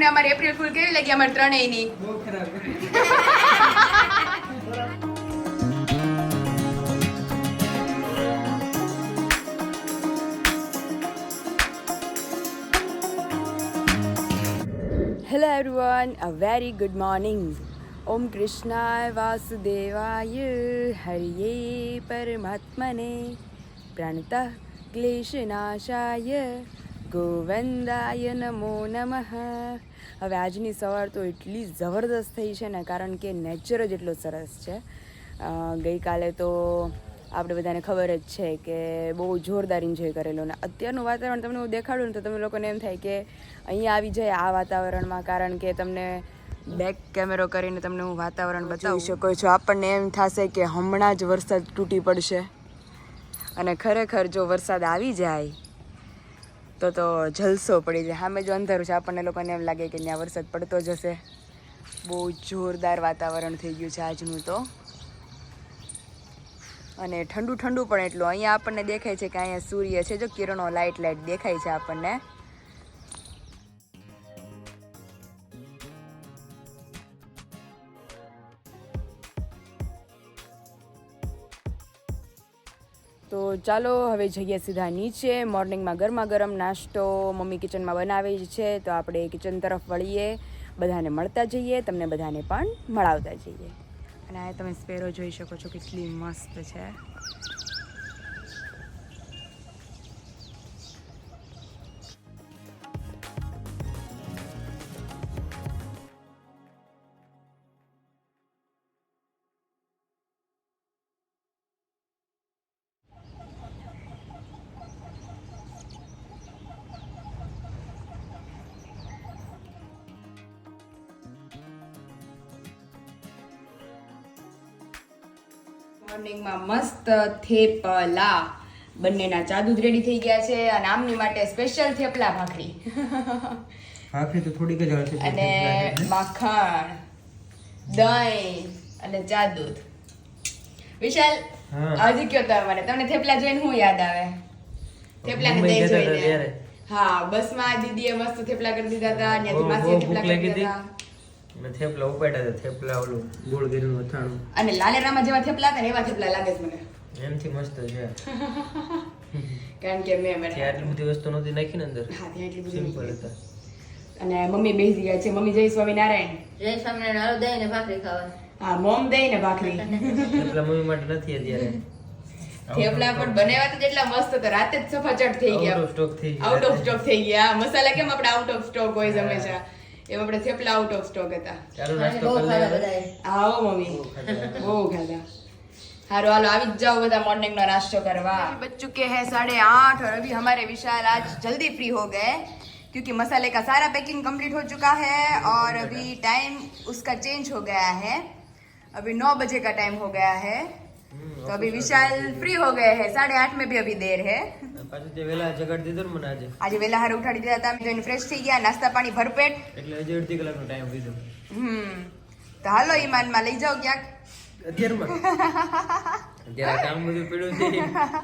તમને અમારી April fool કેવી લાગી? અમારે ત્રણેયની. બહુ ખરાબ hello everyone a very good morning ઓમ કૃષ્ણાય વાસુદેવાય. હરિયે પરમાત્મને. પ્રણત ક્લેશનાશાય. ગોવિંદાય નમો નમઃ. હવે આજની સવાર તો એટલી જબરદસ્ત થઈ છે ને કારણ કે નેચર જ એટલો સરસ છે. ગઈકાલે તો આપણે બધાને ખબર જ છે કે બહુ જોરદાર એન્જોય કરેલો ને અત્યારનું વાતાવરણ તમને હું દેખાડું ને તો તમે લોકોને એમ થાય કે અહીંયા આવી જાય આ વાતાવરણમાં કારણ કે તમને બેક કેમેરો કરીને તમને હું વાતાવરણ બતાવી. શકો છો આપણને એમ થશે કે હમણાં જ વરસાદ તૂટી પડશે. અને ખરેખર જો વરસાદ આવી જાય તો તો જલસો પડી જાય. સામે જો અંધારું છે, આપણને લોકોને એમ લાગે કે ત્યાં વરસાદ પડતો જ હશે. બહુ જોરદાર વાતાવરણ થઈ ગયું છે આજનું તો. અને ઠંડુ ઠંડુ પણ એટલું. અહીંયા આપણને દેખાય છે કે અહીંયા સૂર્ય છે. જો કિરણો લાઇટ લાઇટ દેખાય છે આપણને. ચાલો, હવે જઈએ સીધા નીચે. મોર્નિંગમાં ગરમા ગરમ નાસ્તો મમ્મી કિચનમાં બનાવે છે, તો આપણે કિચન તરફ વળીએ. બધાને મળતા જઈએ, તમને બધાને પણ મળાવતા જઈએ. અને આ તમે સ્પેરો જોઈ શકો છો, કેટલી મસ્ત છે. મોર્નિંગમાં મસ્ત થેપલા. બંનેના દૂધ રેડી થઈ ગયા છે અને આમની માટે સ્પેશિયલ થેપલા ભાખરી. ભાખરી તો થોડીક જ આવશે અને માખણ દહીં અને ચા દૂધ. વિશાલ હજી કયો તમે મને તમને થેપલા જોઈને શું યાદ આવે? થેપલા ને દહીં જોઈને. હા બસમાં દીદીએ મસ્ત થેપલા કરી દીધા હતા ત્યાંથી માસીએ થેપલા કરી દીધા હતી. મેં થેપલા ઉપાડ્યા હતા થેપલા ઓલું ગોળ ગીરનું અથાણું. અને લાલેરામાં જેવા થેપલા હતા ને એવા થેપલા લાગે છે મને. એમથી મસ્ત છે. કારણ કે મેં મેં આટલી બધી વસ્તુ નહોતી નાખી ને અંદર? હા ત્યાં એટલી બધી સિમ્પલ હતા. અને મમ્મી બેસી ગયા છે. મમ્મી જય સ્વામિનારાયણ. જય સ્વામિનારાયણ હાલો દહીં ને ભાખરી ખાવા હા મોમ દહીં ને ભાખરી. થેપલા મમ્મી માટે નથી અત્યારે. થેપલા પણ બનાવ્યા તો જેટલા મસ્ત હતા. રાતે જ સફાચટ થઈ ગયા. આઉટ ઓફ સ્ટોક થઈ ગયા. મસાલા કેમ આપણે આઉટ ઓફ સ્ટોક હોય છે હંમેશા? એમાં આપણે થેપલા આઉટ ઓફ સ્ટોક હતા. આવો મમ્મી. બહુ ખાધા. હારો હાલો આવી જ જાઓ બધા મોર્નિંગ નો નાસ્તો કરવા. બચ્ચું કે હે સાડે આઠ और अभी हमारे विशाल आज जल्दी फ्री हो गए क्योंकि मसाले का सारा पैकिंग कंप्लीट हो चुका है और अभी टाइम उसका चेंज हो गया है अभी नौ बजे का टाइम हो गया है तो अभी विशाल फ्री हो गए हैं साढ़े आठ में भी अभी देर है પાછું તે વેલા જગાડી દીધો ને મને આજે. આજે વેલા હારે ઉઠાડી દીધા હતા જોઈને ફ્રેશ થઈ ગયા નાસ્તા પાણી ભરપેટ. એટલે હજી અડધી કલાકનો ટાઈમ લીધો. હમ. તો હાલો ઈમાનમાં લઈ જાઓ ક્યાંક. અત્યારમાં? અત્યારે કામ બધું પડ્યું છે.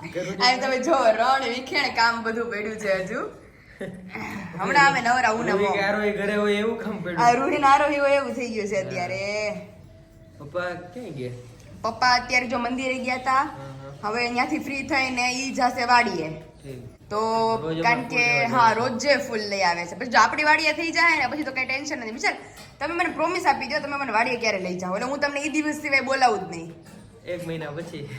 આ તમે જો રણ વિખેણ કામ બધું પડ્યું છે હજુ. હમણાં અમે નવરા ઉનામો. આરોહી ઘરે હોય એવું કામ આ રૂહી નારોહી હોય એવું થઈ ગયું છે અત્યારે. પપ્પા ક્યાં ગયા? પપ્પા અત્યારે જો મંદિરે ગયા હતા. હવે અહીંયાથી ફ્રી થઈને ઈ જશે વાડીએ. તો કારણ કે હા રોજ ફૂલ લઈ આવે છે. પછી જો આપણી વાડીએ થઈ જાય ને પછી તો કઈ ટેન્શન નથી. વિચાર તમે મને પ્રોમિસ આપી દો તમે મને વાડીએ ક્યારે લઈ જાઓ? એટલે હું તમને એ દિવસ સિવાય બોલાવું જ નહીં. એક મહિના પછી.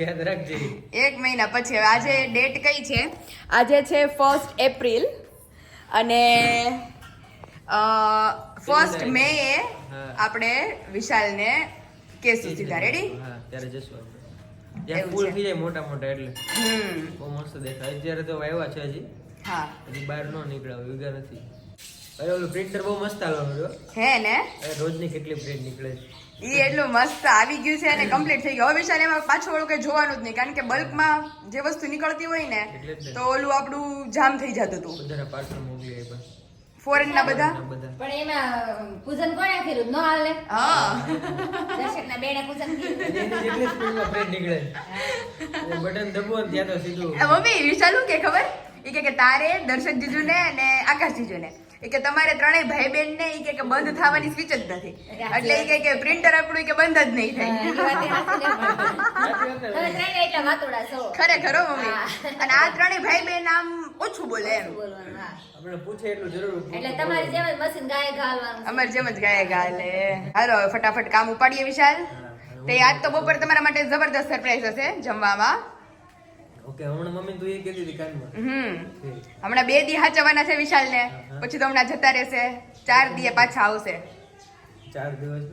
યાદ રાખજે. એક મહિના પછી. આજે ડેટ કઈ છે? આજે છે ફર્સ્ટ એપ્રિલ અને ફર્સ્ટ મે એ આપણે વિશાલને કેસ સુધી રેડી ત્યારે જશું. ત્યાં ફૂલ થઈ જાય મોટા મોટા એટલે. બહુ મસ્ત દેખાય. અત્યારે તો આવ્યા છે હજી. હા. હજી બહાર ન નીકળ્યા વિગા નથી. અરે ઓલું પ્રિન્ટર બહુ મસ્ત રહ્યો હે. ને? રોજની કેટલી પ્રિન્ટ નીકળે છે. ઈ એટલું મસ્ત આવી ગયું છે અને કમ્પ્લીટ થઈ ગયું. હવે વિશાલ એમાં પાછું ઓલું કઈ જોવાનું જ નહીં. કારણ કે બલ્કમાં જે વસ્તુ નીકળતી હોય ને. તો ઓલું આપણું જામ થઈ જતું હતું. પાર્સલ મોકલી ફોરેન ના બધા? પણ એમાં પૂજન કોણે કર્યું? નો હાલે. હા. દર્શકના બેને પૂજન કર્યું. એટલે સ્કૂલ સ્પીડમાં ફ્રેન્ડ નીકળે. બટન દબો ત્યાં તો સીધું. મમ્મી વિશાલ કે ખબર? એ કે કે તારે દર્શક જીજુ ને અને આકાશ જીજુ ને એ કે તમારે ત્રણેય ભાઈ બહેન ને ઈ કે કે બંધ થવાની સ્વિચ જ નથી. એટલે ઈ કે કે પ્રિન્ટર આપણું કે બંધ જ નહીં થાય. એ એ ખરેખર મમ્મી. અને આ ત્રણેય ભાઈ બહેન આમ ઓછું બોલે એમ. આપણે પૂછે એટલું જરૂર એટલે તમારી જેમ જ મશીન ગાય ગાલવાનું અમારી જેમ જ ગાય ગાલે હાલો ફટાફટ કામ ઉપાડીએ વિશાલ. તે આજ તો બપોર તમારા માટે જબરદસ્ત સરપ્રાઈઝ હશે જમવામાં. ઓકે હમણાં મમ્મી તું એ કહેતી હતી કાનમાં. હમ. હમણાં બે દી હાચવાના છે વિશાલ ને પછી તો હમણાં જતા રહેશે. ચાર દીએ પાછા આવશે. ચાર દિવસ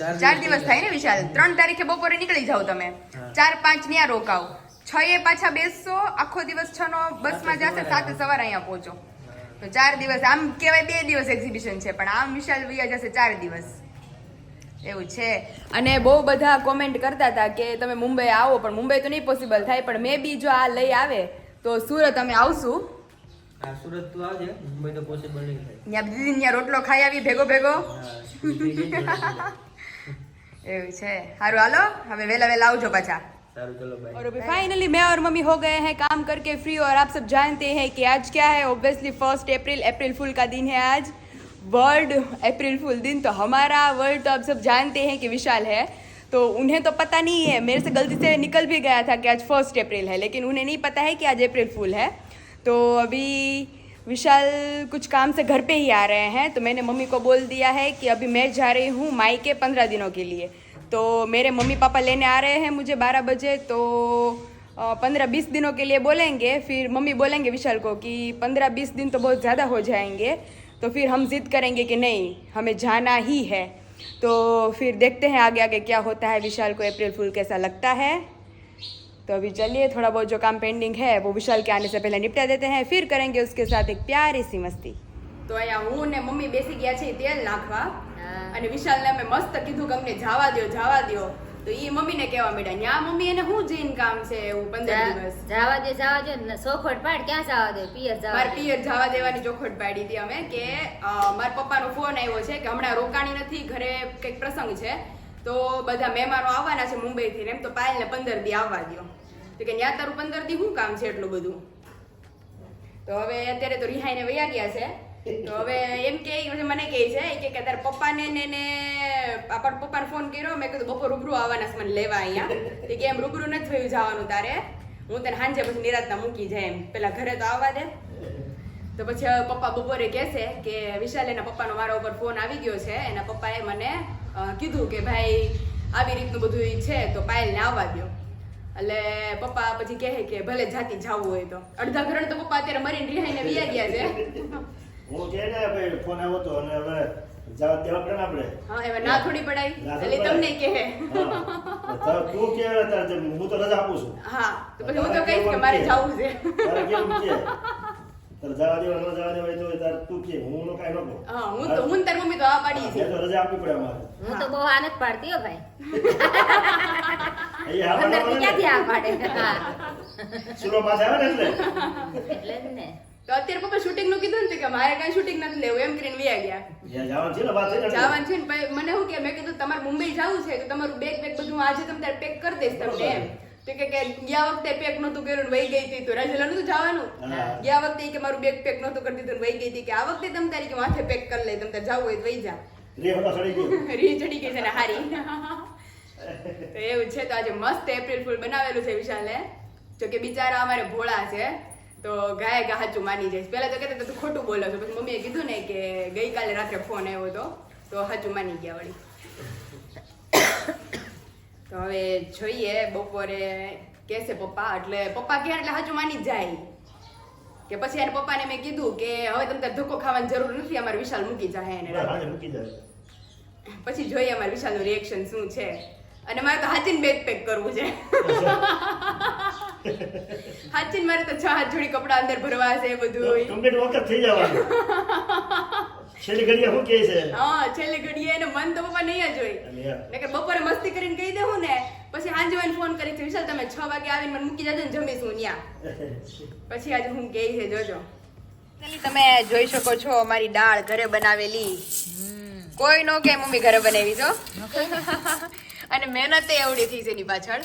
ચાર ચાર દિવસ થાય ને વિશાલ? ત્રણ તારીખે બપોરે નીકળી જાવ તમે. ચાર પાંચ ન્યા રોકાવ છ એ પાછા બેસશો આખો દિવસ છ નો બસમાં જશે સાથે સવારે અહીંયા પહોંચો. તો ચાર દિવસ આમ કહેવાય બે દિવસ એક્ઝિબિશન છે પણ આમ વિશાલ વૈયા જશે ચાર દિવસ. એવું છે. અને બહુ બધા કોમેન્ટ કરતા હતા કે તમે મુંબઈ આવો પણ મુંબઈ તો નહીં પોસિબલ થાય પણ મે બી જો આ લઈ આવે તો સુરત અમે આવશું. સુરત તું આવજે મુંબઈ તો પોસિબલ નહીં થાય. ત્યાં દીદી ત્યાં રોટલો ખાઈ આવી ભેગો ભેગો. એવું છે. સારું હાલો હવે વહેલા વહેલા આવજો પાછા. और अभी फाइनली मैं और मम्मी हो गए हैं, काम करके फ्री और आप सब जानते हैं कि आज क्या है। ऑब्वियसली फ़र्स्ट अप्रैल अप्रैल फूल का दिन है आज। वर्ल्ड अप्रैल फूल दिन तो हमारा वर्ल्ड तो आप सब जानते हैं कि विशाल है। तो उन्हें तो पता नहीं है, मेरे से गलती से निकल भी गया था कि आज फ़र्स्ट अप्रैल है, लेकिन उन्हें नहीं पता है कि आज अप्रैल फूल है। तो अभी विशाल कुछ काम से घर पे ही आ रहे हैं तो मैंने मम्मी को बोल दिया है कि अभी मैं जा रही हूँ माई के पंद्रह दिनों के लिए। तो मेरे मम्मी पापा लेने आ रहे हैं मुझे बारह बजे तो पंद्रह बीस दिनों के लिए बोलेंगे फिर मम्मी बोलेंगे विशाल को कि पंद्रह बीस दिन तो बहुत ज़्यादा हो जाएंगे तो फिर हम जिद करेंगे कि नहीं हमें जाना ही है तो फिर देखते हैं आगे आगे क्या होता है विशाल को अप्रैल फूल कैसा लगता है तो अभी चलिए थोड़ा बहुत जो काम पेंडिंग है वो विशाल के आने से पहले निपटा देते हैं फिर करेंगे उसके साथ एक प्यारी सी मस्ती તો અહીંયા હું ને મમ્મી બેસી ગયા છે તેલ નાખવા હા. અને વિશાલને અમે મસ્ત કીધું કે અમને જવા દ્યો જવા દ્યો. તો ઈ મમ્મીને કહેવા માંડ્યા ન્યા મમ્મી એને શું જઈને કામ છે એવું પંદર દિવસ? જવા દે જવા દે ને સોખવટ પાડ ક્યાં જવા દે પિયર જવા મારા પિયર જવા દેવાની ચોખટ પાડી હતી અમે કે મારા પપ્પાનો ફોન આવ્યો છે કે હમણાં રોકાણી નથી ઘરે કંઈક પ્રસંગ છે. તો બધા મહેમાનો આવવાના છે મુંબઈથી થી એમ તો પાયલને પંદર દી આવવા દો તો કે ન્યા તારું પંદર દી શું કામ છે એટલું બધું? તો હવે અત્યારે તો રિહાઈને વયા ગયા છે. તો હવે એમ કે મને કહે છે કે તારા પપ્પાને ને ને આપણ પપ્પાને ફોન કર્યો, મેં કીધું બપોર રૂબરૂ આવવાના મને લેવા અહીંયા. કે એમ રૂબરૂ નથી થયું જવાનું તારે. હું તને સાંજે પછી નિરાતના મૂકી જાય એમ. પેલા ઘરે તો આવવા દે. તો પછી પપ્પા બપોરે કહેશે કે વિશાલ એના પપ્પાનો મારા ઉપર ફોન આવી ગયો છે. એના પપ્પાએ મને કીધું કે ભાઈ, આવી રીતનું બધું છે, તો પાયલને આવવા દ્યો. એટલે પપ્પા પછી કહે કે ભલે જાતી જાવું હોય તો. અડધા ઘરણ તો પપ્પા અત્યારે મરીને રિહાઈને વિયા ગયા છે. હું કે ને ભાઈ ફોન આવ્યો તો અને હવે જવા દેવા પડે આપણે. હા એમાં ના થોડી પડાય. એટલે તમને કહે. હા. તું કે તારે હું તો રજા આપું છું. હા તો પછી હું તો કહીશ કે મારે જવું છે. તારે કેમ કે? તારે જવા દેવા ન જવા દેવા તો તારે તું કે હું નો કાંઈ ન કહું. હા હું તો હું તારી મમ્મી તો આ પાડી છે. તો રજા આપવી પડે અમારે. હું તો બહુ આનંદ પાડતી હો ભાઈ. એ હા પંદર પડે. ક્યાંથી આ પાડે? હા સુનો પાસે આવે ને એટલે? એટલે જ ને. તો અત્યારે પપ્પા શૂટિંગનું કીધું ને કે મારે કઈ શૂટિંગ નથી લેવું એમ કરીને વ્યા ગયા. જવાનું છે ને મને શું કે મેં કીધું તમારે મુંબઈ જવું છે તો તમારું બેગ બેગ બધું આજે તમે ત્યારે પેક કરી દઈશ તમને એમ. તો કે કે ગયા વખતે પેક નહોતું કર્યું વહી ગઈ હતી તો. રાજેલા નતું જવાનું? ગયા વખતે કે મારું બેગ પેક નહોતું કરી દીધું વહી ગઈ હતી કે આ વખતે તમે તારી કે માથે પેક કરી લે તમે તારે જવું હોય તો વહી જા. રી ચડી ગઈ છે ને હારી. તો એવું છે તો આજે મસ્ત એપ્રિલ ફૂલ બનાવેલું છે વિશાલે. જો કે બિચારા અમારે ભોળા છે. તો ગાય ગા હાચું માની જાય. પહેલાં તો કહેતા તું ખોટું બોલો છો. પછી મમ્મીએ કીધું ને કે ગઈકાલે રાત્રે ફોન આવ્યો હતો તો હાચું માની ગયા વળી. તો હવે જોઈએ બપોરે કહેશે પપ્પા એટલે પપ્પા કહે એટલે હાચું માની જાય. કે પછી એને પપ્પાને મેં કીધું કે હવે તમે તારે ધક્કો ખાવાની જરૂર નથી અમારે વિશાલ મૂકી જાય એને. મૂકી જાય પછી જોઈએ અમારે વિશાલનું રિએક્શન શું છે. અને મારે તો હાચીને બેગ પેક કરવું છે. હાચીને મારે તો છ હાથ જોડી કપડા અંદર ભરવા છે બધું કમ્પ્લીટ વખત થઈ જવાનું. છેલ્લી ઘડીએ શું કહે છે? હા છેલ્લી ઘડીએ એને મન તો પપ્પા નહીં જ હોય. નકર બપોરે મસ્તી કરીને કહી દેવું ને પછી સાંજે મને ફોન કરી છે વિશાલ તમે છ વાગે આવીને મને મૂકી જજો ને જમીશું ત્યાં પછી આજે હું કહે છે જોજો. તમે જોઈ શકો છો અમારી દાળ ઘરે બનાવેલી. કોઈ નો કે મમ્મી ઘરે બનાવી જો. અને મહેનત એવડી થઈ છે એની પાછળ.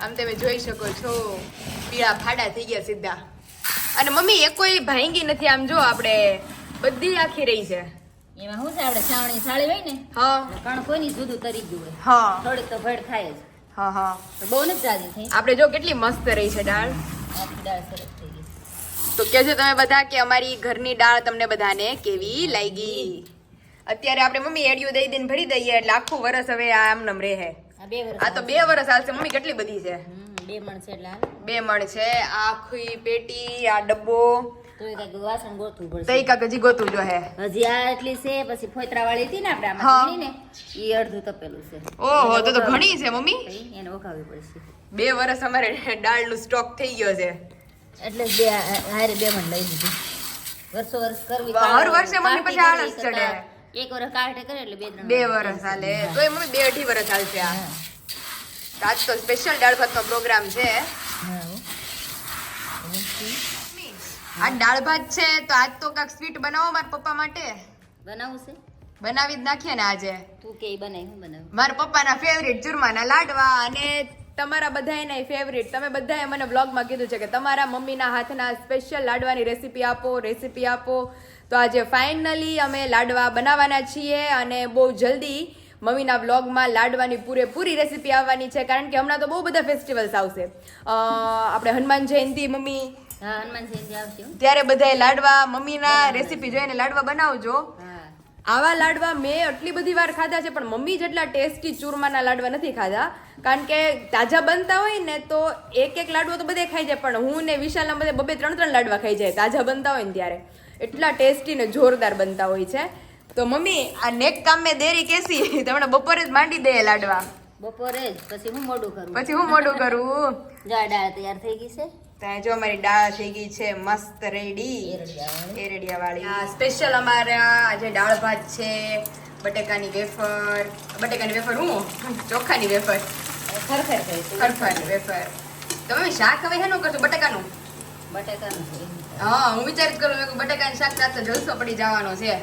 આમ તમે જોઈ શકો છો પીળા ફાડા થઈ ગયા સીધા. અને મમ્મી એક કોઈ ભાંગી નથી આમ જો આપણે બધી આખી રહી છે. એમાં શું છે આપણે છાવણી સાળી હોય ને હા. કારણ કણ કોઈની જુદું તરી ગયું હોય. હા. થોડીક તો ભેળ થાય જ. હા હા. બહુ નથી જાજી થઈ. આપણે જો કેટલી મસ્ત રહી છે દાળ. આખી દાળ સરસ થઈ ગઈ. તો કહેજો તમે બધા કે અમારી ઘરની દાળ તમને બધાને કેવી લાગી? અત્યારે આપણે મમ્મી એડિયો દઈ દઈને ભરી દઈએ એટલે આખું વરસ હવે આમ નમ રહે. આ તો બે વર્ષ હાલશે મમ્મી કેટલી બધી છે? બે મણ છે એટલે. બે મણ છે. આખી પેટી આ ડબ્બો. વાસણ ગોતવું પડશે. કાક હજી ગોતું જો હે હજી આ એટલી છે પછી ફોતરા વાળી હતી ને આપણે. આમાં ને એ અડધું તપેલું છે. ઓહો તો તો ઘણી છે મમ્મી. એને વઘાવવી પડશે. બે વર્ષ અમારે દાળનું સ્ટોક થઈ ગયો છે. એટલે બે હારે બે મણ લઈ લીધું. વર્ષો વર્ષ કરવી હર વર્ષે મમ્મી પછી આળસ ચડે. એક વર્ષ કાઢે કરે એટલે બે ત્રણ બે વર્ષ હાલે. તો એ મમ્મી બે અઢી વરસ હાલશે આ. આજ તો સ્પેશિયલ દાળ ભાતનો પ્રોગ્રામ છે. આ દાળ ભાત છે તો આજ તો કાંઈક સ્વીટ બનાવો મારા પપ્પા માટે. બનાવું છે? બનાવી જ નાખીએ ને આજે. તું કે બનાવી હું બનાવું? મારા પપ્પાના ફેવરિટ ચૂરમાના લાડવા અને તમારા બધાયના ફેવરિટ તમે બધાએ મને બ્લોગમાં કીધું છે કે તમારા મમ્મીના હાથના સ્પેશિયલ લાડવાની રેસીપી આપો રેસીપી આપો. તો આજે ફાઇનલી અમે લાડવા બનાવવાના છીએ અને બહુ જલ્દી મમ્મીના બ્લોગમાં લાડવાની પૂરેપૂરી રેસીપી આવવાની છે કારણ કે હમણાં તો બહુ બધા ફેસ્ટિવલ્સ આવશે. આપણે હનુમાન જયંતિ મમ્મી. હનુમાન જયંતિ આવશે ત્યારે બધાએ લાડવા મમ્મીના રેસીપી જોઈને લાડવા બનાવજો. આવા લાડવા મેં આટલી બધી વાર ખાધા છે પણ મમ્મી જેટલા ટેસ્ટી ચૂરમાના લાડવા નથી ખાધા. કારણ કે તાજા બનતા હોય ને તો એક એક લાડવો તો બધે ખાઈ જાય પણ હું ને વિશાલના બધે બબે ત્રણ ત્રણ લાડવા ખાઈ જાય તાજા બનતા હોય ને ત્યારે. એટલા ટેસ્ટી ને જોરદાર બનતા હોય છે. તો મમ્મી આ નેક કામ મેં દેરી કેસી? તમને બપોરે જ માંડી દે લાડવા. બપોરે જ. પછી હું મોડું કરું? પછી હું મોડું કરું? જો આ દાળ તૈયાર થઈ ગઈ છે. ત્યાં જો અમારી દાળ થઈ ગઈ છે મસ્ત રેડી. એરડિયા વાળી સ્પેશિયલ અમારા જે દાળ ભાત છે બટેકાની વેફર. બટેકાની વેફર હું? ચોખાની વેફર. ખરખર ખરખર વેફર. તમે શાક હવે હેનું કરશો? બટેકાનું? બટેકાનું હા, હું વિચાર કરું મેં બટેકાનું શાક સાથે જલસો પડી જવાનો છે.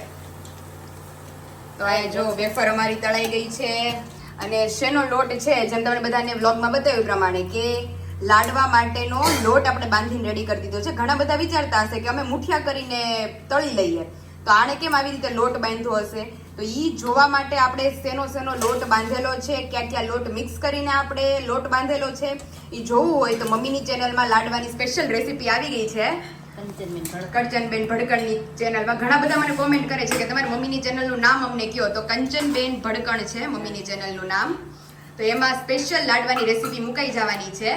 તો આ જો વેફર અમારી તળાઈ ગઈ છે. અને શેનો લોટ છે, જેમ તમને બધાને વ્લોગમાં બતાવ્યું પ્રમાણે કે લાડવા માટેનો લોટ આપણે બાંધીને રેડી કરી દીધો છે. ઘણા બધા વિચારતા હશે કે અમે મુઠિયા કરીને તળી લઈએ. તો આણે કેમ આવી રીતે લોટ બાંધ્યો હશે? તો એ જોવા માટે આપણે શેનો શેનો લોટ બાંધેલો છે, ક્યાં ક્યાં લોટ મિક્સ કરીને આપણે લોટ બાંધેલો છે એ જોવું હોય તો મમ્મીની ચેનલમાં લાડવાની સ્પેશિયલ રેસીપી આવી ગઈ છે. કંચનબેન ભડકણની ચેનલમાં ઘણા બધા મને કોમેન્ટ કરે છે કે તમારી મમ્મીની ચેનલનું નામ અમને કયો? તો કંચનબેન ભડકણ છે મમ્મીની ચેનલનું નામ. તો એમાં સ્પેશિયલ લાડવાની રેસીપી મુકાઈ જવાની છે.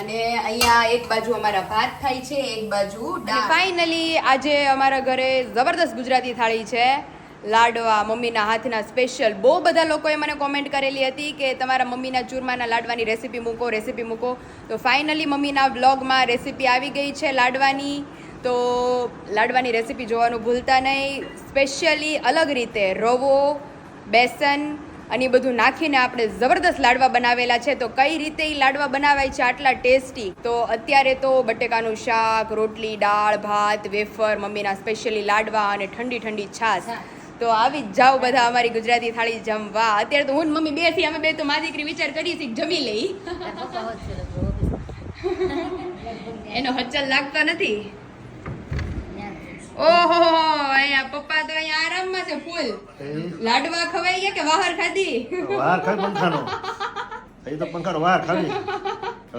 અને અહીંયા એક બાજુ અમારા ભાત થાય છે એક બાજુ ફાઇનલી આજે અમારા ઘરે જબરદસ્ત ગુજરાતી થાળી છે. લાડવા, મમ્મીના હાથના સ્પેશિયલ બહુ બધા લોકોએ મને કોમેન્ટ કરેલી હતી કે તમારા મમ્મીના ચૂરમાના લાડવાની રેસીપી મૂકો રેસીપી મૂકો. તો ફાઇનલી મમ્મીના બ્લોગમાં રેસીપી આવી ગઈ છે લાડવાની. તો લાડવાની રેસીપી જોવાનું ભૂલતા નહીં. સ્પેશિયલી અલગ રીતે રવો, બેસન અને એ બધું નાખીને આપણે જબરદસ્ત લાડવા બનાવેલા છે. તો કઈ રીતે એ લાડવા બનાવાય છે આટલા ટેસ્ટી? તો અત્યારે તો બટેકાનું શાક, રોટલી, દાળ, ભાત, વેફર, મમ્મીના સ્પેશિયલી લાડવા અને ઠંડી ઠંડી છાશ તો આવી જ જાઓ બધા અમારી ગુજરાતી થાળી જમવા. અત્યારે તો હું મમ્મી બેથી અમે બે તો મારી દીકરી વિચાર કરી છીએ જમી લઈ. એનો હચલ લાગતો નથી. ઓહો અહીંયા પપ્પા તો અહીંયા આરામમાં છે ફૂલ. લાડવા ખવાઈ ગયા કે બહાર ખાધી? વાહર ખાય પંખાનો. અહીં તો પંખાનો વાહર ખાધી.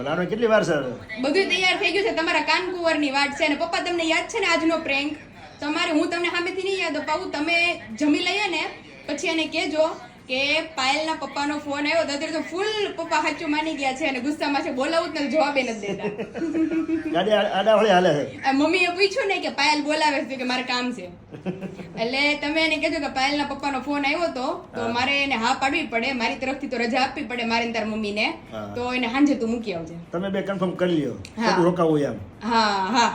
લાડવા કેટલી વાર છે? બધું તૈયાર થઈ ગયું છે. તમારા કાનકુંવરની વાટ છે અને પપ્પા તમને યાદ છે ને આજનો પ્રેન્ક તમારે હું તમને સામેથી નહીં યાદ અપાવું તમે જમી લઈએ ને પછી એને કહેજો કે પાયલના પપ્પાનો ફોન આવ્યો તો અત્યારે તો ફૂલ પપ્પા સાચું માની ગયા છે અને ગુસ્સામાં છે બોલાવું જ નથી જવાબે નથી દેતા. મમ્મી મમ્મીએ પૂછ્યું ને કે પાયલ બોલાવે છે કે મારે કામ છે. એટલે તમે એને કહેજો કે પાયલના પપ્પાનો ફોન આવ્યો તો તો મારે એને હા પાડવી પડે મારી તરફથી તો રજા આપવી પડે મારે તાર મમ્મીને. તો એને સાંજે તું મૂકી આવજે. તમે બે કન્ફર્મ કરી લ્યો. રોકાવું એમ. હા હા.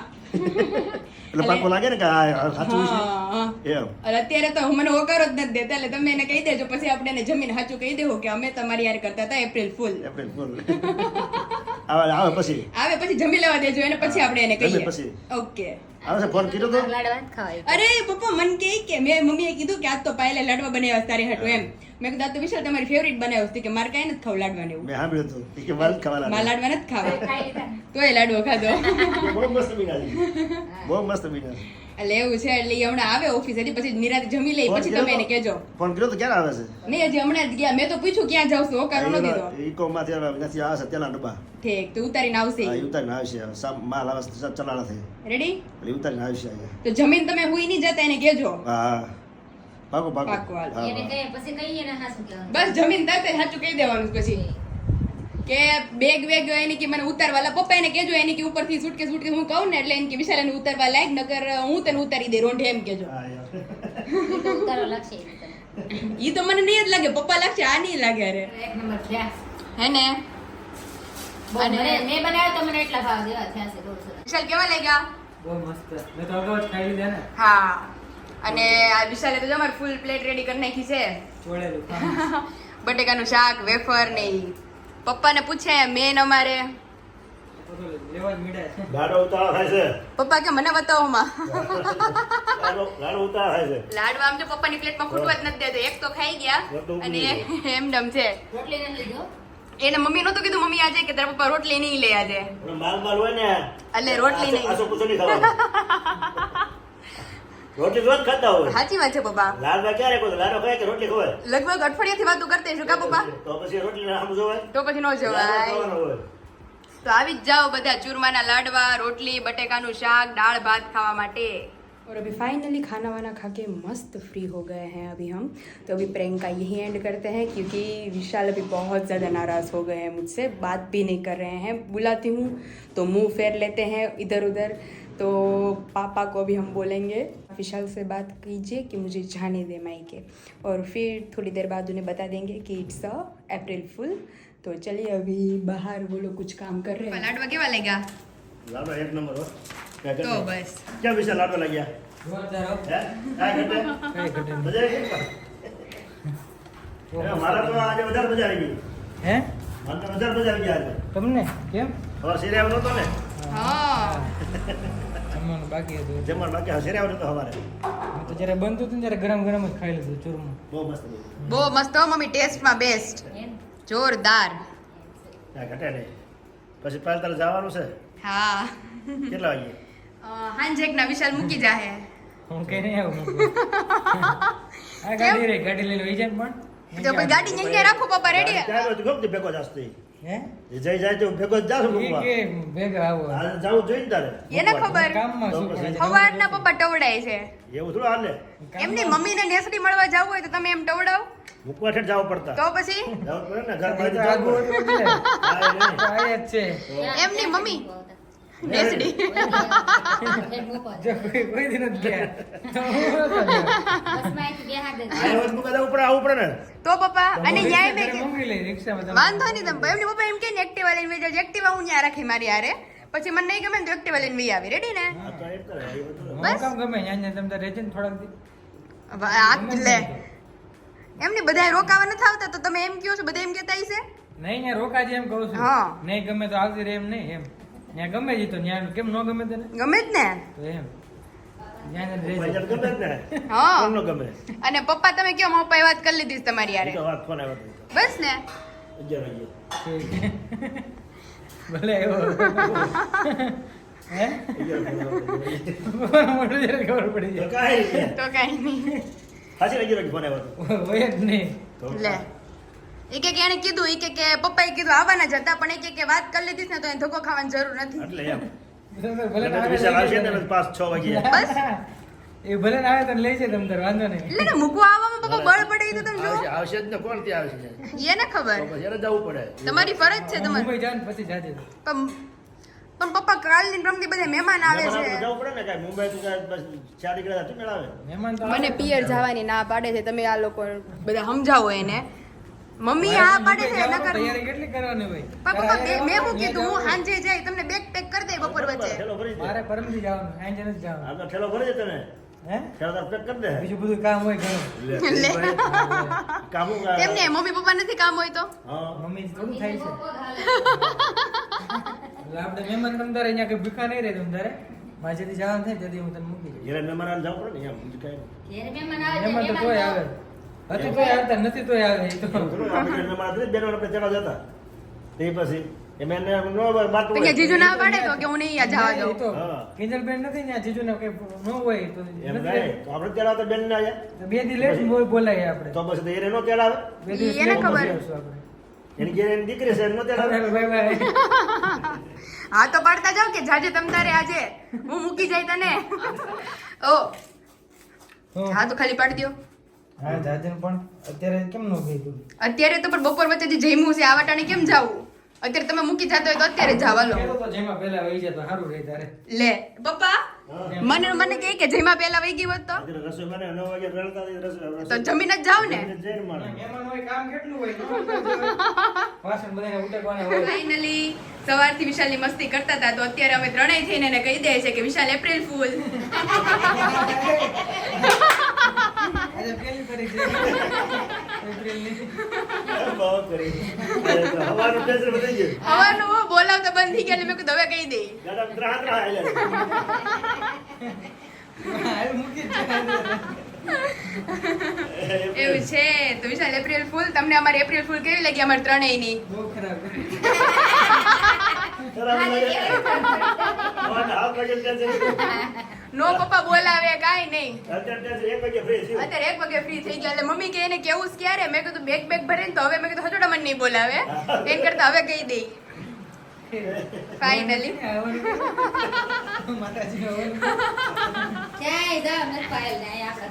એટલે પાકો લાગે ને કે આ સાચું. છે એમ અત્યારે તો મને હોકારો જ નથી દેતા એટલે તમે એને કહી દેજો પછી આપણે એને જમીન સાચું કહી દેવું કે અમે તમારી યાર કરતા હતા એપ્રિલ ફૂલ એપ્રિલ ફૂલ આવે આવે પછી આવે પછી જમી લેવા દેજો એને પછી આપણે એને કહીએ પછી. ઓકે આવે છે ફોન કર્યો તો લાડવા નથી ખાવા અરે પપ્પા મન કે કે મેં મમ્મીએ કીધું કે આજ તો પાયલે લાડવા બનાવ્યા તારી હાટુ એમ મેં કીધું આ તો વિશાલ તમારી ફેવરિટ બનાવ્યો હતી કે મારે કાંઈ નથી ખાવ લાડવા ને એવું મેં સાંભળ્યું હતું કે મારે ખાવા લાડવા નથી ખાવા એ લાડવો ખાધો બહુ મસ્ત બહુ મસ્ત છે એટલે એવું છે એટલે ઈ હમણાં આવે ઓફિસ એટલે પછી નિરાતે જમી લઈ પછી તમે એને કહેજો. ફોન કર્યો તો ક્યારે આવે છે? નહીં હજી હમણાં જ ગયા મેં તો પૂછ્યું ક્યાં જાવ છું હોકારો ન દીધો ઇકો માંથી નથી આવે છે તેના ડબ્બા. ઠીક તો ઉતારીને આવશે. હા, ઉતારીને આવશે સામ માલ આવે છે થઈ રેડી એટલે ઉતારીને આવશે તો જમીન તમે હુઈ નહીં જતા એને કહેજો. હા પાકો પાકો. પાકું, હાલ. હા, એને હા. પછી કહીએ ને હાસું બસ જમીન તરત સાચું કહી દેવાનું પછી. કે બેગ વેગ એની કે મને ઉતારવા લા પપ્પા એને કેજો એની કે ઉપરથી સુટકે સુટકે હું કહું ને એટલે એને કે વિશાલ એને ઉતારવા લાગ નકર હું તને ઉતારી દે રોંઢે એમ કેજો ઈ તો મને નહીં જ લાગે પપ્પા લાગશે આ નહીં લાગે અરે. એક નંબર થયા. હે ને? મેં બનાવ્યો તો મને એટલા ભાવ જેવા થયા છે વિશાલ કેવા લાગ્યા? બહુ મસ્ત. મેં તો અગાઉ ખાઈ લીધા ને. હા. અને આ વિશાલે તો તમારે ફૂલ પ્લેટ રેડી કરી નાખી છે. બટેકાનું શાક વેફર ને પપ્પાને પૂછે મેન અમારે. પપ્પા કે મને બતાવો માં. લાડો લાડો ઉતાવળ થાય છે. લાડવા આમ તો પપ્પાની પ્લેટમાં ખૂટવા જ નથી દેતો. એક તો ખાઈ ગયા અને એમ એમનેમ છે. એને મમ્મી નહોતું કીધું મમ્મી આજે કે તારા પપ્પા રોટલી નહીં લે આજે. પણ માલ માલ હોય ને. એટલે રોટલી નહીં. રોટલી રોજ ખાતા હોય સાચી વાત છે પપ્પા લાડવા ક્યારે કોઈ લાડવા ખાય કે રોટલી ખવાય લગભગ અઠવાડિયાથી વાતો કરતે છું કા પપ્પા તો પછી રોટલી ના જોવાય તો પછી નો જોવાય તો આવી જ જાઓ બધા ચૂરમાના લાડવા રોટલી બટેકાનું શાક દાળ ભાત ખાવા માટે और अभी फाइनली खाना वाना खा के मस्त फ्री हो गए हैं अभी हम तो अभी प्रैंक का यही एंड करते हैं क्योंकि विशाल अभी बहुत ज़्यादा नाराज़ हो गए हैं मुझसे बात भी नहीं कर रहे हैं बुलाती हूँ तो मुँह फेर लेते हैं इधर उधर तो पापा को भी हम बोलेंगे विशाल से बात कीजिए कि मुझे जाने दे मायके और फिर थोड़ी देर बाद उन्हें बता देंगे कि इट्स अ अप्रैल फुल तो चलिए अभी बाहर वो लोग कुछ काम कर रहे हैं। पलाट वगे वाले क्या? नंबर तो बस। क्या विशाल लाडवा लग गया? हमारा तो आज बाज़ार मज़ा आई है? तो बाज़ार मज़ा आई आज। तुमने? क्यों? और सीरियल तो ने। हाँ। બાકી હતું. જમણ બાકી આવ્યો નહોતો સવારે. મેં તો જ્યારે બનતું હતું ત્યારે ગરમ ગરમ જ ખાઈ લીધું ચૂરમું. બહુ મસ્ત બહુ મસ્ત હો મમ્મી ટેસ્ટમાં બેસ્ટ જોરદાર. ક્યાં ઘટે નહીં. પછી પાલ તારે જવાનું છે? હા. કેટલા વાગે? હાંજેક ના વિશાલ મૂકી જાહે. હું કે નહીં આવું? આ ગાડી રે ગાડી લઈને વહી જાય પણ. તો ગાડી અહીંયા રાખો પપ્પા રેડી. ગમતી ભેગો જાસ તું હે? જઈ જાય તો ભેગો જ જાશું કે ભેગા આવો. હાલ જવું જોઈએ ને તારે? એને ખબર? કામમાં શું કરે? પપ્પા ટવડાય છે. એવું થોડું હાલે? એમની મમ્મીને નેસડી મળવા જાવ હોય તો તમે એમ ટવડાવ. મૂકવા ઠેઠ જવું પડતા. તો પછી? જવું પડે ને ઘર બાજુ તો આગુ જવું હતું પડે. એટલે. હા, એ નહીં. તો આ જ છે. એમની મમ્મી. નેસડી જો કોઈ કોઈ દિન જ ગયા. તો તો પપ્પા અને ન્યાય મેં. વાંધો નહીં તમે એમની પપ્પા એમ કે ને એક્ટિવા લઈને જાજો એક્ટિવા હું ત્યાં રાખી મારી આરે પછી મને નહીં ગમે તો એક્ટિવા લઈને વી આવી. રેડી ને. હું કામ ગમે? ન્યાય ન્યા તમે તો રેજન થોડાક આ લે. એમની બધા રોકાવા નથી આવતા? તો તમે એમ કહો છો બધા એમ કહેતા હશે? નહીં રોકાજે એમ કહું છું. હા. નહીં ગમે તો આવતી રહે એમ નહીં એમ. ન્યા ગમે જી તો ન્યા કેમ ન ગમે તને? ગમે જ ને. તો એમ. અને પપ્પા તમે કેમ મમ્પા વાત કરી લીધી તમારી યારે. તો. બસ ને. ભલે એવો. હે? ખબર પડી જાય. તો કઈ નહીં. અગિયાર ફોન આવ્યો હતો. હોય જ નહીં. લે. એ કે એને કીધું એ કે કે પપ્પાએ કીધું આવવાના જ હતા પણ એ કે કે વાત કરી લીધી ને તો એને ધોકો ખાવાની જરૂર નથી. એટલે એમ. એ ભલે આવે તો લઈ જાય તમ તાર વાંધો નહીં. એટલે મૂકવા આવવામાં પપ્પા બળ પડે તો તમે આવશે આવશે જ ને કોણ ત્યાં આવશે? એને ખબર. તો જવું પડે. તમારી ફરજ છે તમારી. મુંબઈ જાઉં પછી જાજે. પણ પણ પપ્પા કાલની રમતી બધા મહેમાન આવે છે. જવું પડે ને કાંઈ? મુંબઈ તો કાંઈ બસ ચાર નીકળ્યા તું મેળાવે. મહેમાન મને પિયર જવાની ના પાડે છે તમે આ લોકો બધા સમજાવો એને. મમ્મી આ પાડે છે નકર તૈયારી કેટલી કરવાની ભાઈ પણ પપ્પા બે- મેં હું કીધું હું. હાંજે જાય તમને બેગ પેક કરી દે બપોર વચ્ચે. મારે પરમથી જવાનું સાંજે નથી જવાનું. આ તો ઠેલો ભરી દે તને. હે? ઠેલો પેક કરી દે. બીજું બધું કામ હોય ઘણું. કેમ ને મમ્મી પપ્પા નથી કામ હોય તો? હા. મમ્મી થોડું થાય છે. એટલે આપણે મહેમાન અહીંયા કઈ ભૂખા નહીં રહે તમ તારે. માછીથી જવાનું થાય તેથી હું તને મૂકી જઈશ ઘેરે મહેમાન આવીને જવું પડે ને એમ બીજું કાંઈ નહીં. ઘેર મહેમાન આવે એમાં તો કોઈ આવે. હતી તો આવતા નથી તોય આવે. એ તો આપણે હતા ને, બેનો આપણે જતા. તે પછી એમ એને ન કે જીજુ ના પાડે તો કે હું નહીં અહીંયા જવા દઉં તો હા. કિંજલબેન નથી ને હોય તો એમ તો આપણે તો બેન ના આયા. બે દી લેટ બોલ બોલાય આપણે. તો પછી એને નો તેડાવે બે એને ખબર. આપણે. એની ઘેર એની દીકરી છે નો બાય બાય હા તો પાડતા જાવ કે જાજે તમ તારે આજે. હું મૂકી જાય તને. ઓ. હા. તો ખાલી પાડી દો હા જાજન પણ અત્યારે કેમ ન ગઈ અત્યારે તો પણ બપોર વચ્ચે જઈમું છે આ વાટાણે કેમ જાવું? અત્યારે તમે મૂકી જતો હોય તો અત્યારે જવા લો તો જેમાં પહેલા વહી જાય તો સારું રહે તારે. લે પપ્પા મને મને કહે કે જેમાં પહેલા વહી ગઈ હોત તો? રસોઈ બને વાગે તો જમીન જ જાવ ને. મહેમાન હોય કામ કેટલું હોય? વાસણ બધાને ઉટકવાના હોય. ફાઇનલી સવારથી વિશાલની મસ્તી કરતા હતા તો અત્યારે અમે ત્રણેય થઈને એને કહી દે છે કે વિશાલ એપ્રિલ ફૂલ. છે? એપ્રિલની બહુ કરી. તો હવાનું બોલાવતા બંધ થઈ ગયા એટલે મેં કીધું હવે કહી. છે. એવું છે તો વિશાલ એપ્રિલ ફૂલ તમને અમારી એપ્રિલ ફૂલ કેવી લાગી? અમારી ત્રણેયની. બહુ ખરાબ. નો પપ્પા બોલાવે, કાઈ નહીં. અત્યારે એક વાગે ફ્રી થઈ ગયા. એટલે મમ્મી કે એને કેવું ક્યારે? મેં કીધું બેગ બેગ ભરીને તો હવે. મેં કીધું, હજોડા મને નહીં બોલાવે. એન કરતા હવે કહી દઈ ફાઇનલી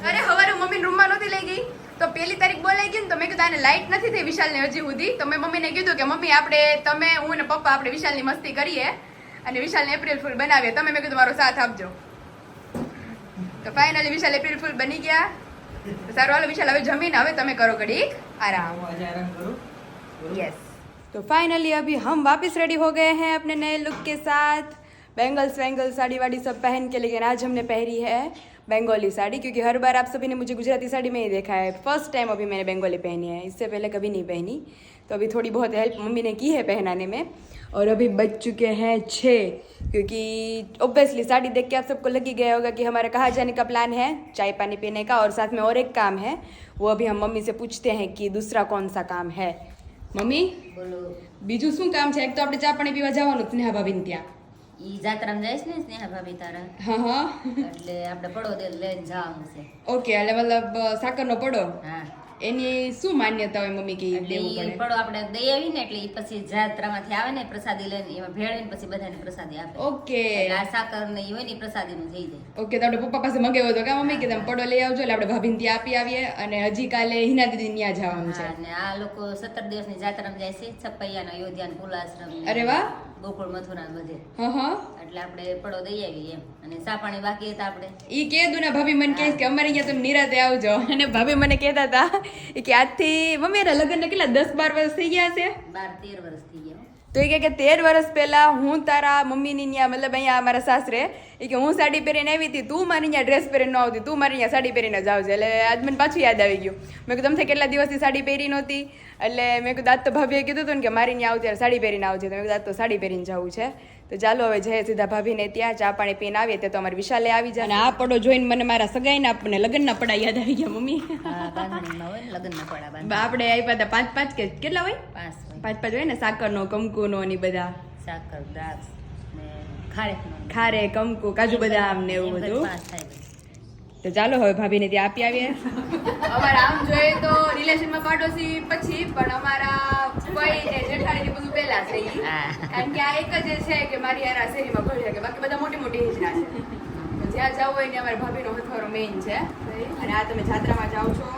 અરે હવારે મમ્મી રૂમમાં નહોતી લઈ ગઈ. તો પેલી તારીખ બોલાઈ ગઈ ને તો મેં કીધું આને લાઈટ નથી થઈ વિશાલને હજી સુધી. તો મેં મમ્મીને કીધું કે મમ્મી આપણે તમે હું ને પપ્પા આપણે વિશાલની મસ્તી કરીએ અને વિશાલને એપ્રિલ ફૂલ બનાવીએ. તમે મેં કીધું મારો સાથ આપજો. તો ફાઇનલી વિશાલ એપ્રિલ ફૂલ બની ગયા. સારું હાલો વિશાલ હવે જમીને હવે તમે કરો ઘડીક. આરામ. હું तो फाइनली अभी हम वापस रेडी हो गए हैं अपने नए लुक के साथ। बैंगल्स वैंगल्स साड़ी वाड़ी सब पहन के, लेकिन आज हमने पहरी है बंगाली साड़ी, क्योंकि हर बार आप सभी ने मुझे गुजराती साड़ी में ही देखा है। फ़र्स्ट टाइम अभी मैंने बंगाली पहनी है, इससे पहले कभी नहीं पहनी। तो अभी थोड़ी बहुत हेल्प मम्मी ने की है पहनाने में। और अभी बच चुके हैं छः, क्योंकि ओब्वियसली साड़ी देख के आप सबको लग ही गया होगा कि हमारा कहाँ जाने का प्लान है, चाय पानी पीने का, और साथ में और एक काम है, वो अभी हम मम्मी से पूछते हैं कि दूसरा कौन सा काम है। મમ્મી? બોલો. બીજું શું કામ છે? એક તો આપણે ચા પાણી પીવા જવાનું સ્નેહા ભાભીને ત્યાં. ઈ જાત્રામાં જઈશ ને સ્નેહા ભાભી તારા? હા હા. એટલે આપણે પડો દે લઈને જવાનું છે. ઓકે એટલે મતલબ સાકરનો પડો? હા. એની શું માન્યતા હોય મમ્મી કે દેવું પડે? પડો આપણે દઈ આવી ને એટલે પછી જાત્રામાંથી આવે ને પ્રસાદી લઈને એમાં ભેળવીને પછી બધાને પ્રસાદી આપે. ઓકે. આ સાકર ને એ હોય ને પ્રસાદીનું થઈ જાય. ઓકે તો આપણે પપ્પા પાસે મંગાવ્યો હતો કે મમ્મી કે તમે પડો લઈ આવજો એટલે આપણે ભાભીને ત્યાં આપી આવીએ અને હજી કાલે હિના દીદી ત્યાં જવાનું છે. અને આ લોકો સત્તર દિવસની જાત્રામાં જાય છે છપૈયાનો અયોધ્યાનો કુલાશ્રમ અરે વાહ! ગોકુળ મથુરા ને બધે. હા હા એટલે આપણે પડો દઈ આવીએ એમ. અને સાપાણી બાકી હતા આપણે. ઈ કહે દુ ને ભાભી મને કહે કે અમારે અહીંયા તમે નિરાતે આવજો. અને ભાભી મને કહેતા હતા કે આજથી મમ્મી લગ્નને કેટલા દસ બાર વર્ષ થઈ ગયા છે? બાર તેર વર્ષ થઈ ગયા. તો એ કહે કે તેર વર્ષ પહેલાં હું તારા મમ્મીની ત્યાં મતલબ અહીંયા મારા સાસરે એ કે હું સાડી પહેરીને આવી હતી તું મારી ત્યાં ડ્રેસ પહેરીને ન આવતી તું મારી ત્યાં સાડી પહેરીને જ આવજે. એટલે આજ મને પાછું યાદ આવી ગયું. મેં કીધું તમને કેટલા દિવસથી સાડી પહેરી નહોતી? એટલે મેં કીધું આજ તો ભાભીએ કીધું હતું ને કે મારી ત્યાં આવ ત્યારે સાડી પહેરીને આવજે. તો મેં કીધું તો સાડી પહેરીને જવું છે. તો ચાલો હવે જઈએ સીધા ભાભીને ત્યાં ચા પાણી પીને આવીએ તે તો અમારે વિશાલે આવી જાય અને આ પડો જોઈને મને મારા સગાઈના આપણને લગ્નના પડા યાદ આવી ગયા મમ્મી. હા બાંધણીમાં હોય ને લગ્નના પડા આપણે આપ્યા હતા પાંચ પાંચ કે કેટલા હોય? પાંચ. હોય પાંચ પાંચ હોય ને સાકરનો કંકુનો ને બધા. સાકર દ્રાક્ષ ને ખારે કંકુ કાજુ બદામ ને એવું બધું. તો ચાલો હવે ભાભીને ત્યાં આપી આવીએ. અમારે આમ જોઈએ તો રિલેશનમાં પાડોશી પછી પણ અમારા ભાઈ ને જેઠાણી ને બધું પહેલા છે કારણ કે આ એક જ છે કે મારી યાર આ શેરીમાં ભળી શકે બાકી બધા મોટી મોટી હિજના છે. જ્યાં જવું હોય ને અમારા ભાભીનો હથવારો મેઇન છે. અને આ તમે જાત્રામાં જાઓ છો.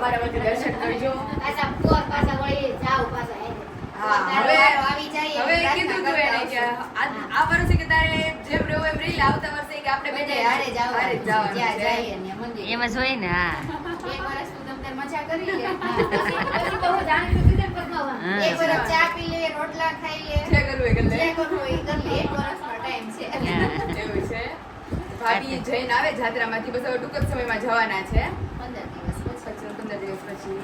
અમારા દર્શન કરજો. પાછા પોર પાછા વળી જાવ પાછા એમ ને મજા કરી. એક ચા પી લે રોટલા ખાઈ લે. જે કરવું એ કરી લે. જે કરવું હોય એ કરી લે. એક વર્ષનો ટાઈમ છે. એવું છે. ભાભી જઈને આવે જાત્રામાંથી બસ હવે ટૂંક જ સમયમાં જવાના છે. પંદર દિવસ પછી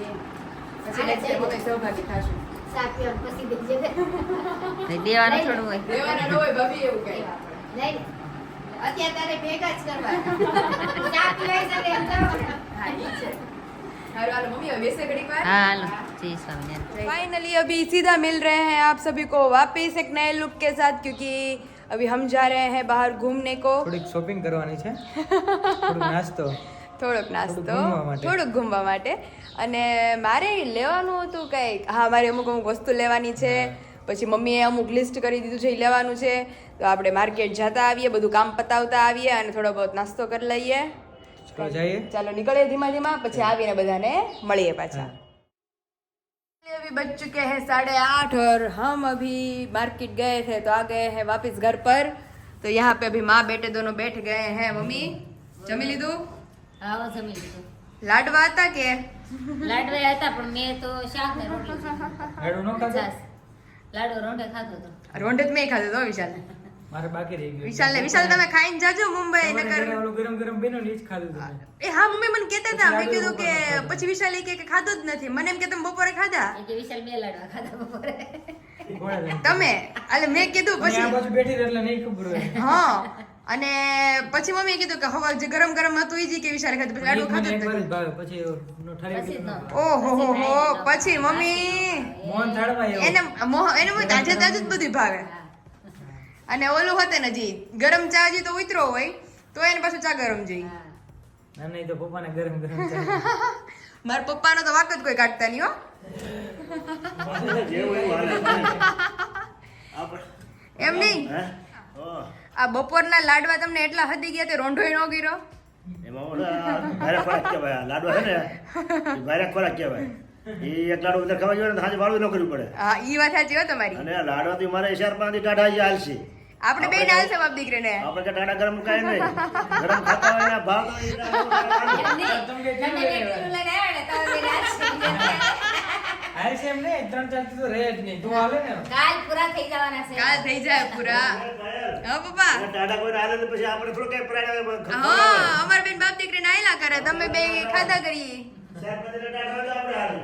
પછી આને next time અમે સહભાગી થાશું ચા પીવાનું પછી બીજે દેવાનું થોડું હોય દેવાના ન હોય ભાભી એવું કહે લઈ લે. અત્યારે તારે ભેગા જ કરવા ચા પીવાય છે એમ જવાનું. હા ઈ છે હારું હાલો મમ્મી હવે બેસે ઘડીક વાર હા હાલો જય સ્વામિનારાયણ फाइनली अभी सीधा मिल रहे हैं आप सभी को वापस एक नए लुक के साथ क्योंकि अभी हम जा रहे हैं बाहर घूमने को થોડીક શોપિંગ કરવાની છે થોડુંક નાસ્તો થોડોક નાસ્તો ઘૂમવા માટે. થોડુંક ઘૂમવા માટે અને મારે લેવાનું હતું કંઈક હા મારે અમુક અમુક વસ્તુ લેવાની છે પછી મમ્મીએ અમુક લિસ્ટ કરી દીધું છે એ લેવાનું છે તો આપણે માર્કેટ જતા આવીએ બધું કામ પતાવતા આવીએ અને થોડો બહુ નાસ્તો કરી લઈએ ચલો જઈએ ચાલો નીકળીએ ધીમા ધીમા પછી આવીને બધાને મળીએ पाछा हाँ। अभी बज चुके हैं साढ़े आठ और हम अभी मार्केट गए थे तो आ गए हैं वापस घर पर तो यहाँ पे अभी माँ बेटे दोनों बैठ गए हैं मम्मी जमी લીધું આવો જમી લીધું. લાડવા હતા કે? લાડવા હતા પણ મેં તો શાક ને રોટલી લાડુ ન ખાધો? લાડુ રોંઢે ખાધો હતો રોંઢે જ મેં ખાધો તો વિશાલ મારે બાકી રહી ગયું. વિશાલ ને વિશાલ તમે ખાઈને જજો મુંબઈ નગર ઓલું ગરમ ગરમ બેનો ને જ ખાધું એ હા મમ્મી મને કહેતા હતા. મેં કીધું કે પછી વિશાલ એ કે ખાધો ખાધું જ નથી. મને એમ કે તમે બપોરે ખાધા? કે વિશાલ બે લાડવા ખાધા બપોરે. તમે? એટલે મેં કીધું પછી બેઠી એટલે નહીં ખબર હા. અને પછી મમ્મીએ કીધું કે હવા જે ગરમ ગરમ હતું ઈ જ કે વિશાલે ખાધું. પછી લાડુ મને ખાધું પછી. ઓહો હો હો પછી મમ્મી મોહન એને મોહ એને હું તાજે તાજું જ બધું ભાવે. અને ઓલું હતું ને જી ગરમ ચા જી તો ઉતરો હોય તો એને પાછું ચા ગરમ જોઈએ હા. ના નહીં તો પપ્પાને ગરમ ગરમ ચા મારા પપ્પાનો તો વાક જ કોઈ કાઢતા નહીં હો. એમ નહીં? આ બપોરના લાડવા તમને એટલા હદી ગયા તે રોંઢોય નો ગીરો? ભારે ખોરાક કહેવાય. લાડવા છે ને એ ભારે ખોરાક કહેવાય. એ એક લાડુ બધા ખાવા જોઈએ ને સાંજે વાળું ન કરવું પડે. હા ઈ વાત સાચી હો તમારી. અને લાડવા લાડવાથી મારે ઇશાર પાંચ ટાઢા જે હાલશે. આપણે બે નાલ છે બાપ દીકરીને. આપણે કે ટાઢા ગરમ કાય નહીં. ગરમ ખાતા હોય ને ભાવ ને. હાલ. છે એમ નહીં. ત્રણ ચાર તો રહે જ નહીં. તું હાલે ને? કાલ પૂરા થઈ જવાના છે. કાલ થઈ જાય પૂરા. હા પપ્પા. અને ટાઢા કોઈને તો પછી આપણે થોડું કઈ પ્રાણ હા અમાર બેન બાપ દીકરી નાયલા કરે. તમે બે ખાધા કરી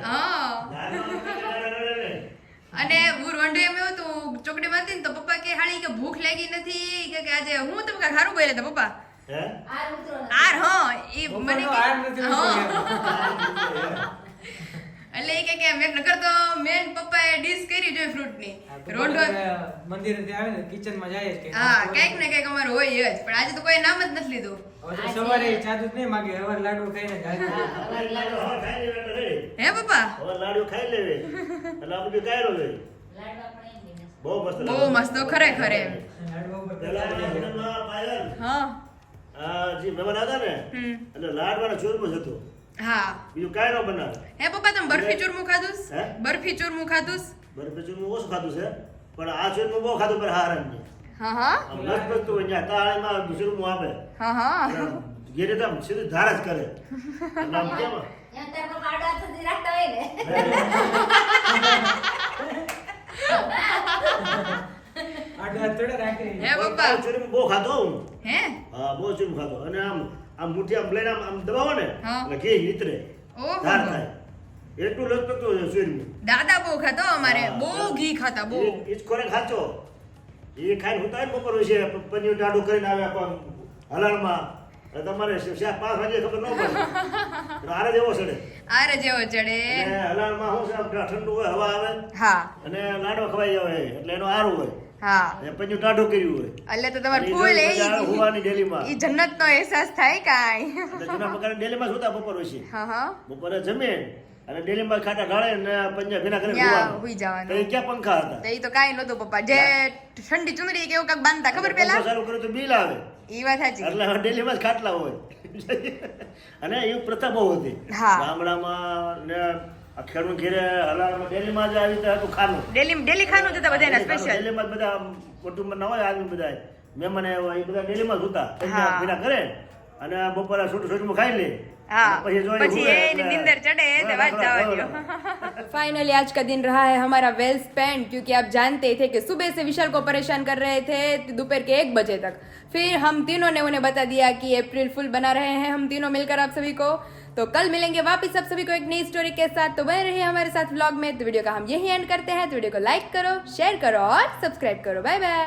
તો. અને હું રોંઢે એમ એવું હતું ચોકડીમાં હતી ને તો પપ્પા કે હાળી કે ભૂખ લાગી નથી કે કે આજે હું તમે સારું બોલ્યા હતા પપ્પા. આર હા એ મને આર નથી એટલે એ કે કે મેં નકર તો મેન પપ્પાએ ડીશ કરી જોઈ ફ્રૂટની મંદિરથી આવે ને કિચનમાં જાય કે હા કંઈક ને કંઈક અમારું હોય જ પણ આજે તો કોઈ નામ જ નથી લીધું. હવે સવારે ચા દૂધ નહીં માગે સવારે લાડુ ખાઈને જ ready. હે પપ્પા? હવે લાડુ ખાઈ લેવે. એટલે આપણે કાયરો નહીં. બહુ મસ્ત બહુ મસ્ત ખરેખર એમ. હા. જી મહેમાન હતા ને એટલે લાડવાનો ચૂરમો જ હતો. હા. બીજું કાંઈ ન બનાવે. હે પપ્પા તમે બરફી ચૂરમું ખાધું? હે? બરફી ચૂરમું ખાધું? બરફી ચૂરમું ઓછું ખાધું છે પણ આ ચૂરમું બહુ ખાધું પર હારમ ને હા હા. આમ તો અહીંયા તાળીમાં ચૂરમું આવે. હા હા. ઘેરે તો સીધું ધાર જ કરે. નામ કેમ? હે પપ્પા. ચૂરમું બહુ ખાધો હું. હે? હા બહુ ચૂરમું ખાધો. અને આમ આમ મુઠ્ઠી આમ લઈને આમ દબાવો ને એટલે ઘી નીતરે. ધાર થાય. એટલું લચપચતું હોય ચૂરમું દાદા બહુ ખાતો અમારે. બહુ ઘી ખાતા બહુ. ઈજ ખોરાક ખાચો એ ખાઈને હું તાર બપોર હોય છે પનીર ટાઢું કરીને આવે પણ હલાળમાં તમારે શ- પાંચ વાગે ખબર ન પડે. આરે જેવો ચડે. આરે જેવો ચડે. હલાળમાં શું છે ઠંડુ હોય હવા આવે. હા. અને લાડવા ખવાઈ જાય એટલે એનો આરું હોય. હા. પનીર ટાઢું કર્યું હોય. એટલે તો તમારે ફૂલ એ એ મજા આવે હુવાની ડેલીમાં. ઈ જન્નત અહેસાસ થાય કાંઈ. એટલે જૂના મકાન ડેલીમાં સુતા બપોર હોય છે હા હા. બપોરે જમે અને ડેલીમાં ખાટા ઢાળે ને પંજા ભીના કરે હુઈ જવાનું. તો ક્યાં પંખા હતા? તો કાંઈ નહોતું પપ્પા. જે ઠંડી ચુંદડી કે એવું બાંધતા ખબર પેલા? સારું ચાલુ તો બિલ આવે. ઈ વાત સાચી. એટલે ડેલીમાં જ ખાટલા હોય. અને એ પ્રથા બહુ હતી. ગામડામાં ને ખેડૂત ઘેરે હલાળમાં ડેલીમાં જ આવી રીતે હતું ખાનું ડેલી ડેલી ખાનું જતા બધાના સ્પેશિયલ ડેલીમાં જ બધા કુટુંબના હોય આદમી બધા મહેમાન આવ્યા એ બધા ડેલીમાં જ હતા હા. ભીના કરે અને બપોરે છૂટું છૂટું ખાઈ લે हाँ પછી જો એ પછી હુએ એને એટલે नींदर चढ़े तो बात થોડા जावा दो फाइनली आज का दिन रहा है हमारा वेल स्पेंड क्योंकि आप जानते ही थे कि सुबह से विशाल को परेशान कर रहे थे दोपहर के एक बजे तक फिर हम तीनों ने उन्हें बता दिया कि अप्रैल फुल बना रहे हैं हम तीनों मिलकर आप सभी को तो कल मिलेंगे वापस आप सभी को एक नई स्टोरी के साथ तो बने रहिए हमारे साथ व्लॉग में तो वीडियो का हम यही एंड करते हैं तो वीडियो को लाइक करो शेयर करो और सब्सक्राइब करो बाय बाय